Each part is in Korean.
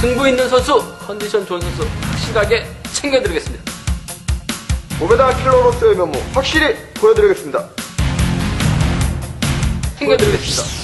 승부 있는 선수, 컨디션 좋은 선수 확실하게 챙겨드리겠습니다. 오베다 킬러로서의 면모 확실히 보여드리겠습니다. 챙겨드리겠습니다.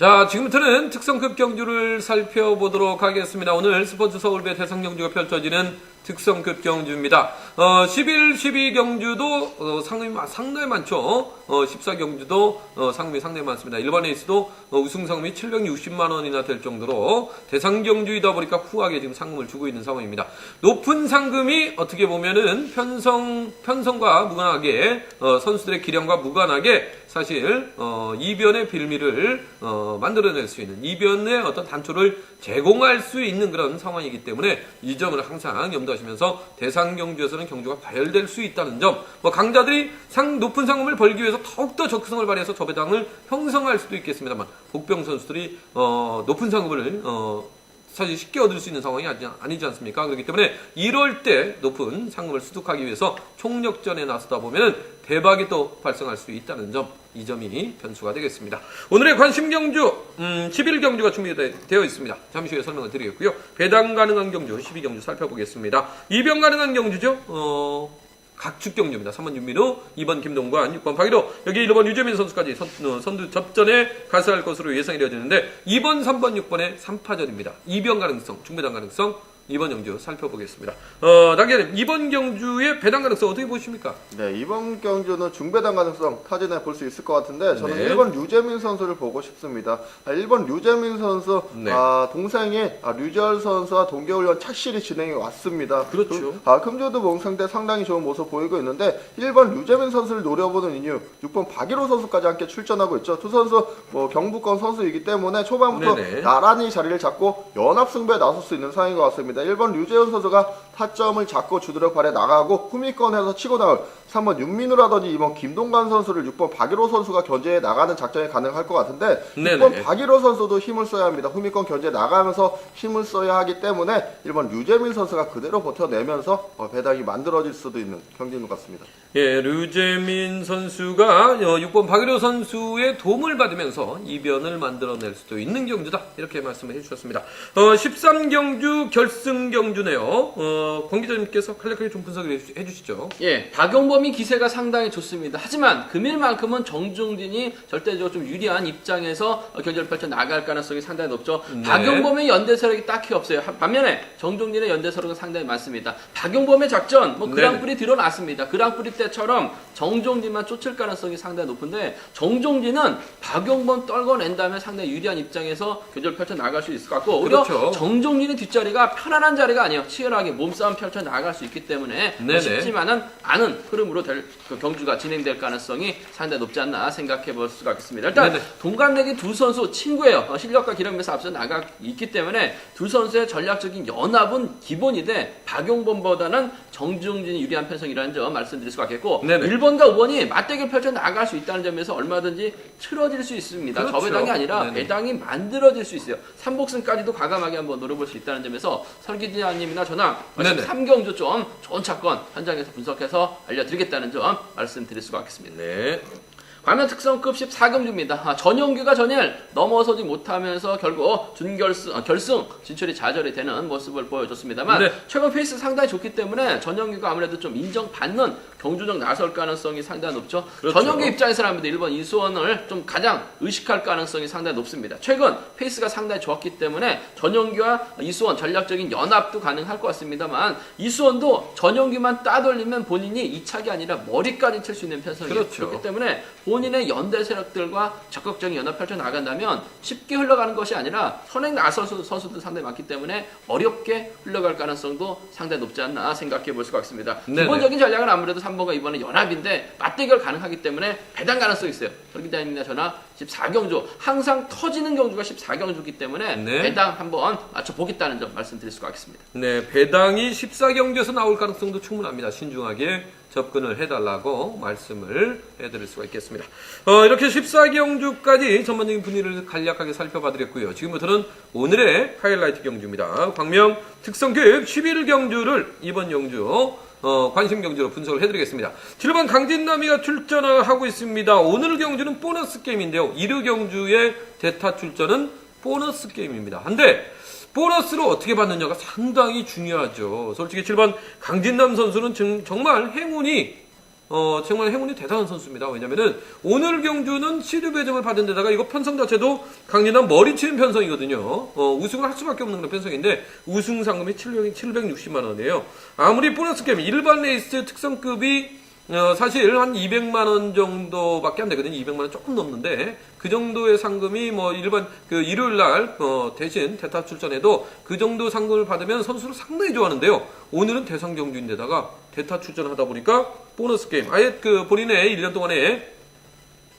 자, 지금부터는 특성급 경주를 살펴보도록 하겠습니다. 오늘 스포츠 서울배 대상 경주가 펼쳐지는 특성 급 경주입니다. 어, 11, 12 경주도 어, 상금이 마- 상당히 많죠. 어, 14 경주도 어, 상금이 상당히 많습니다. 일반 레이스도 어, 우승 상금이 760만 원이나 될 정도로 대상 경주이다 보니까 후하게 지금 상금을 주고 있는 상황입니다. 높은 상금이 어떻게 보면은 편성 편성과 무관하게 어, 선수들의 기량과 무관하게 사실 어, 이변의 빌미를 어, 만들어낼 수 있는 이변의 어떤 단초를 제공할 수 있는 그런 상황이기 때문에 이 점을 항상 염두 하시면서 대상 경주에서는 경주가 과열될 수 있다는 점, 뭐 강자들이 상 높은 상금을 벌기 위해서 더욱더 적극성을 발휘해서 저 배당을 형성할 수도 있겠습니다만 복병 선수들이 어, 높은 상금을 어, 사실 쉽게 얻을 수 있는 상황이 아니, 아니지 않습니까? 그렇기 때문에 이럴 때 높은 상금을 수득하기 위해서 총력전에 나서다 보면 대박이 또 발생할 수 있다는 점, 이 점이 변수가 되겠습니다. 오늘의 관심 경주, 음, 11경주가 준비되어 있습니다. 잠시 후에 설명을 드리겠고요. 배당 가능한 경주, 12경주 살펴보겠습니다. 이병 가능한 경주죠? 어, 각축 경주입니다. 3번 윤민우, 2번 김동관, 6번 박일호, 여기 1번 유재민 선수까지 선, 어, 선두 접전에 가서할 것으로 예상이 되어지는데 2번, 3번, 6번의 3파전입니다. 이병 가능성, 중배당 가능성, 이번 경주 살펴보겠습니다. 어, 당연히 이번 경주의 배당 가능성 어떻게 보십니까? 네, 이번 경주는 중배당 가능성 타진해 볼 수 있을 것 같은데 저는 네. 1번 류재민 선수를 보고 싶습니다. 아, 1번 류재민 선수 네. 아, 동생의 아, 류절 선수와 동계훈련 착실히 진행이 왔습니다. 그렇죠. 그, 아, 금조도 몽상 때 상당히 좋은 모습 보이고 있는데 1번 류재민 선수를 노려보는 이유 6번 박일호 선수까지 함께 출전하고 있죠. 두 선수 뭐 경북권 선수이기 때문에 초반부터 네네. 나란히 자리를 잡고 연합 승부에 나설 수 있는 상황인 것 같습니다. 1번 류재현 선수가 타점을 잡고 주도력 발에 나가고 후미권에서 치고 나올 3번 윤민우라든지 2번 김동관 선수를 6번 박일호 선수가 견제해 나가는 작전이 가능할 것 같은데 네네. 6번 박일호 선수도 힘을 써야 합니다. 후미권 견제 나가면서 힘을 써야 하기 때문에 1번 류재민 선수가 그대로 버텨내면서 어, 배당이 만들어질 수도 있는 경기인 것 같습니다. 예, 류재민 선수가 어, 6번 박일호 선수의 도움을 받으면서 이변을 만들어낼 수도 있는 경주다. 이렇게 말씀을 해주셨습니다. 어, 13경주 결승 경주네요. 어, 권 기자님께서 간략하게 좀 분석을 해주- 해주시죠. 예, 박용범이 기세가 상당히 좋습니다. 하지만 금일만큼은 정중진이 절대적으로 좀 유리한 입장에서 어, 견제를 펼쳐 나갈 가능성이 상당히 높죠. 네. 박용범의 연대 세력이 딱히 없어요. 한- 반면에 정중진의 연대 세력은 상당히 많습니다. 박용범의 작전, 뭐 네네. 그랑프리 드러났습니다. 그랑프리 때처럼 정종진만 쫓을 가능성이 상당히 높은데 정종진은 박용범 떨궈낸 다음에 상당히 유리한 입장에서 견제를 펼쳐 나갈 수 있을 것 같고 오히려 그렇죠. 정종진의 뒷자리가 편안한 자리가 아니에요. 치열하게 몸 싸움 펼쳐 나갈 수 있기 때문에 네네. 쉽지만은 않은 흐름으로 될, 그 경주가 진행될 가능성이 상당히 높지 않나 생각해 볼 수가 있습니다. 일단 네네. 동갑내기 두 선수 친구예요. 어, 실력과 기량에서 앞서 나가 있기 때문에 두 선수의 전략적인 연합은 기본인데 박용범보다는 정중진이 유리한 편성이라는 점 말씀드릴 수가 있겠고 네네. 1번과 5번이 맞대결 펼쳐 나갈 수 있다는 점에서 얼마든지 틀어질 수 있습니다. 그렇죠. 저배당이 아니라 네네. 배당이 만들어질 수 있어요. 삼복승까지도 과감하게 한번 노려볼 수 있다는 점에서 설기자님이나 저나 네네. 3경주 좀 좋은 차권 현장에서 분석해서 알려드리겠다는 점 말씀드릴 수가 있겠습니다. 네. 과면 특성급 14경주입니다. 아, 전용규가 전일 넘어서지 못하면서 결국 준결승 아, 결승 진출이 좌절이 되는 모습을 보여줬습니다만 네. 최근 페이스 상당히 좋기 때문에 전용규가 아무래도 좀 인정받는 경주적 나설 가능성이 상당히 높죠. 그렇죠. 입장에서는 아무래도 1번 이수원을 좀 가장 의식할 가능성이 상당히 높습니다. 최근 페이스가 상당히 좋았기 때문에 전용규와 이수원 전략적인 연합도 가능할 것 같습니다만 이수원도 전용규만 따돌리면 본인이 이착이 아니라 머리까지 칠 수 있는 편성이에요. 그렇죠. 그렇기 때문에 본인의 연대 세력들과 적극적인 연합 펼쳐 나간다면 쉽게 흘러가는 것이 아니라 선행 나설 수- 선수들 상당히 많기 때문에 어렵게 흘러갈 가능성도 상당히 높지 않나 생각해 볼 수가 있습니다. 네네. 기본적인 전략은 아무래도 3 번과 2번은 연합인데 맞대결 가능하기 때문에 배당 가능성이 있어요. 설기자님이나 저나 14경주 항상 터지는 경주가 14경주기 때문에 네. 배당 한번 맞춰 보겠다는 점 말씀드릴 수가 있겠습니다. 네, 배당이 14경주에서 나올 가능성도 충분합니다. 신중하게 접근을 해달라고 말씀을 해드릴 수가 있겠습니다. 어, 이렇게 14경주까지 전반적인 분위기를 간략하게 살펴봐드렸고요. 지금부터는 오늘의 하이라이트 경주입니다. 광명 특성교육 11 경주를 이번 경주 어, 관심 경주로 분석을 해드리겠습니다. 7번 강진남이가 출전을 하고 있습니다. 오늘 경주는 보너스 게임인데요. 1루 경주의 대타 출전은 보너스 게임입니다. 한데 보너스를 어떻게 받느냐가 상당히 중요하죠. 솔직히 7번 강진남 선수는 정- 정말 행운이 어, 정말 행운이 대단한 선수입니다. 왜냐면은 오늘 경주는 시드 배정을 받은 데다가 이거 편성 자체도 강진남 머리 치는 편성이거든요. 어, 우승을 할 수밖에 없는 그런 편성인데 우승 상금이 700, 760만 원이에요. 아무리 보너스 게임 일반 레이스 특성급이 어, 사실 한 200만 원 정도밖에 안 되거든요. 200만 원 조금 넘는데 그 정도의 상금이 뭐 일반 그 일요일 날 어, 대신 대타 출전해도 그 정도 상금을 받으면 선수를 상당히 좋아하는데요. 오늘은 대상 경주인데다가 대타 출전하다 보니까 보너스 게임 아예 그 본인의 1년 동안에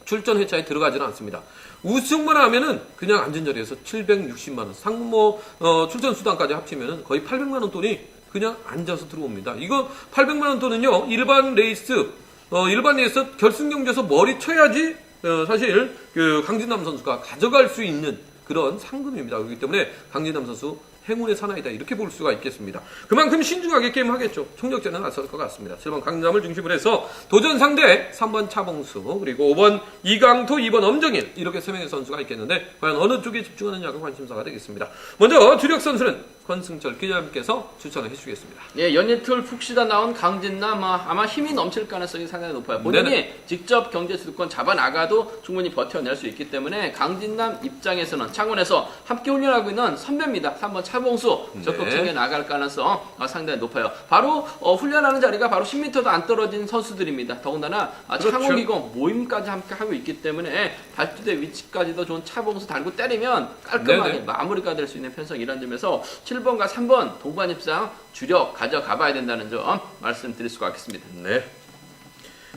출전 회차에 들어가지는 않습니다. 우승만 하면은 그냥 앉은 자리에서 760만 원, 상모 어, 출전 수당까지 합치면은 거의 800만 원 돈이 그냥 앉아서 들어옵니다. 이거 800만 원 돈은요 일반 레이스 어, 일반 레이스 결승 경기에서 머리 쳐야지 어, 사실 그 강진남 선수가 가져갈 수 있는 그런 상금입니다. 그렇기 때문에 강진남 선수 행운의 사나이다 이렇게 볼 수가 있겠습니다. 그만큼 신중하게 게임하겠죠. 총력전에 나설 것 같습니다. 7번 강진남을 중심으로 해서 도전 상대 3번 차봉수 그리고 5번 이강토 2번 엄정일 이렇게 세 명의 선수가 있겠는데 과연 어느 쪽에 집중하느냐가 관심사가 되겠습니다. 먼저 주력 선수는 권승철 기자님께서 추천을 해주시겠습니다. 예, 연이틀 푹 쉬다 나온 강진남 아, 아마 힘이 넘칠 가능성이 상당히 높아요. 본인이 네네. 직접 경제 주도권 잡아 나가도 충분히 버텨낼 수 있기 때문에 강진남 입장에서는 창원에서 함께 훈련하고 있는 선배입니다. 3번 차봉수 적극 네. 챙겨 나갈 가능성 아, 상당히 높아요. 바로 어, 훈련하는 자리가 바로 10m도 안 떨어진 선수들입니다. 더군다나 아, 그렇죠. 창원기공 모임까지 함께 하고 있기 때문에 발주대 위치까지도 좋은 차봉수 달고 때리면 깔끔하게 네네. 마무리가 될 수 있는 편성이라는 점에서 7번과 3번 동반 입상 주력 가져가 봐야 된다는 점 말씀드릴 수가 있겠습니다. 네.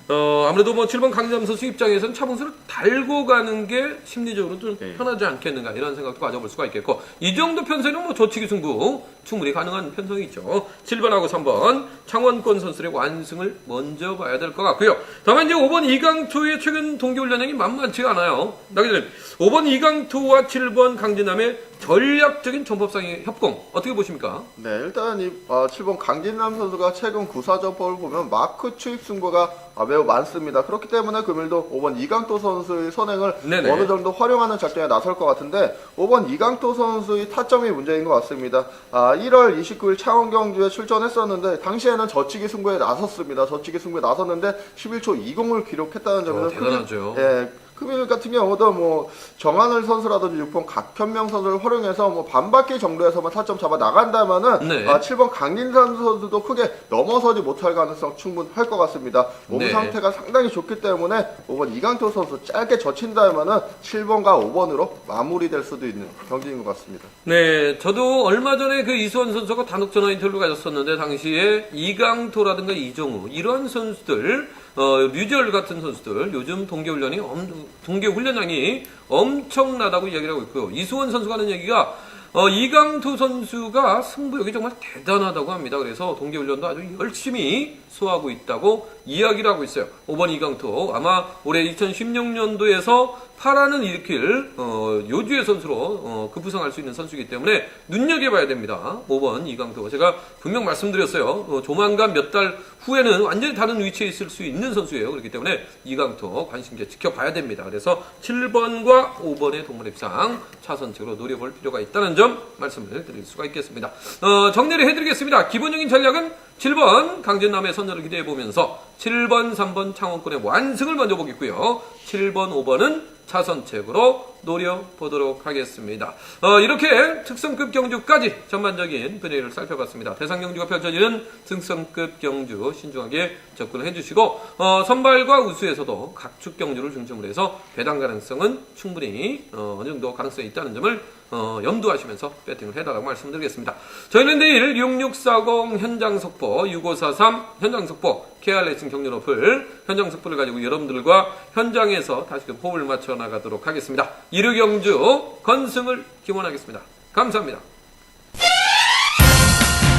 어, 아무래도 뭐 7번 강진남 선수 입장에서는 차봉수를 달고 가는 게 심리적으로 좀 네. 편하지 않겠는가 이런 생각도 가져볼 수가 있겠고 이 정도 편성이면 뭐 조치기 승부 충분히 가능한 편성이죠. 7번하고 3번 창원권 선수의 완승을 먼저 봐야 될 것 같고요. 다만 이제 5번 이강토의 최근 동계훈련량이 만만치가 않아요. 나기 전에 5번 이강토와 7번 강진남의 전략적인 전법상의 협공 어떻게 보십니까? 네, 일단 이 어, 7번 강진남 선수가 최근 구사전법을 보면 마크 추입 승부가 아, 매우 많습니다. 그렇기 때문에 금일도 5번 이강도 선수의 선행을 네네. 어느 정도 활용하는 작전에 나설 것 같은데 5번 이강도 선수의 타점이 문제인 것 같습니다. 아, 1월 29일 창원 경주에 출전했었는데 당시에는 저치기 승부에 나섰습니다. 저치기 승부에 나섰는데 11초 20을 기록했다는 점에서 어, 대단하죠. 예, 금일 같은 경우도 뭐 정한을 선수라든지 6번 각현명 선수를 활용해서 뭐 반바퀴 정도에서만 타점 잡아 나간다면은 네. 아, 7번 강진산 선수도 크게 넘어서지 못할 가능성 충분할 것 같습니다. 몸 네. 상태가 상당히 좋기 때문에 5번 이강토 선수 짧게 젖힌다면은 7번과 5번으로 마무리될 수도 있는 경기인 것 같습니다. 네, 저도 얼마 전에 그 이수원 선수가 단독 전화 인터뷰를 가졌었는데 당시에 이강토라든가 이정우 이런 선수들 어, 류절 같은 선수들 요즘 동계훈련이 엄, 동계훈련량이 엄청나다고 이야기를 하고 있고요. 이수원 선수가 하는 얘기가 어, 이강토 선수가 승부욕이 정말 대단하다고 합니다. 그래서 동계훈련도 아주 열심히 수하고 있다고 이야기를 하고 있어요. 5번 이강토 아마 올해 2016년도에서 파라는 일으킬 어, 요주의 선수로 어, 급부상할 수 있는 선수이기 때문에 눈여겨봐야 됩니다. 5번 이강토 제가 분명 말씀드렸어요. 어, 조만간 몇 달 후에는 완전히 다른 위치에 있을 수 있는 선수예요. 그렇기 때문에 이강토 관심 있게 지켜봐야 됩니다. 그래서 7번과 5번의 동물입상 차선책으로 노려볼 필요가 있다는 점 말씀을 드릴 수가 있겠습니다. 어, 정리를 해드리겠습니다. 기본적인 전략은 7번 강진남의 선전을 기대해 보면서 7번, 3번 창원권의 완승을 먼저 보겠고요. 7번, 5번은 차선책으로 노려보도록 하겠습니다. 어, 이렇게 특성급 경주까지 전반적인 분위기를 살펴봤습니다. 대상 경주가 펼쳐지는 특성급 경주 신중하게 접근을 해주시고 어, 선발과 우수에서도 각축 경주를 중심으로 해서 배당 가능성은 충분히 어, 어느 정도 가능성이 있다는 점을 어, 염두하시면서 배팅을 해달라고 말씀드리겠습니다. 저희는 내일 6640 현장 속보, 6543 현장 속보, KR레이싱 경륜 어플 현장 속보를 가지고 여러분들과 현장에서 다시 금 호흡을 맞춰 나가도록 하겠습니다. 이루 경주 건승을 기원하겠습니다. 감사합니다.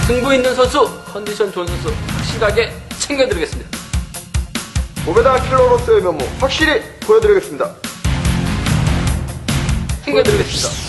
승부 있는 선수, 컨디션 좋은 선수 확실하게 챙겨드리겠습니다. 고배당 킬러로서의 면모 확실히 보여드리겠습니다. 챙겨드리겠습니다.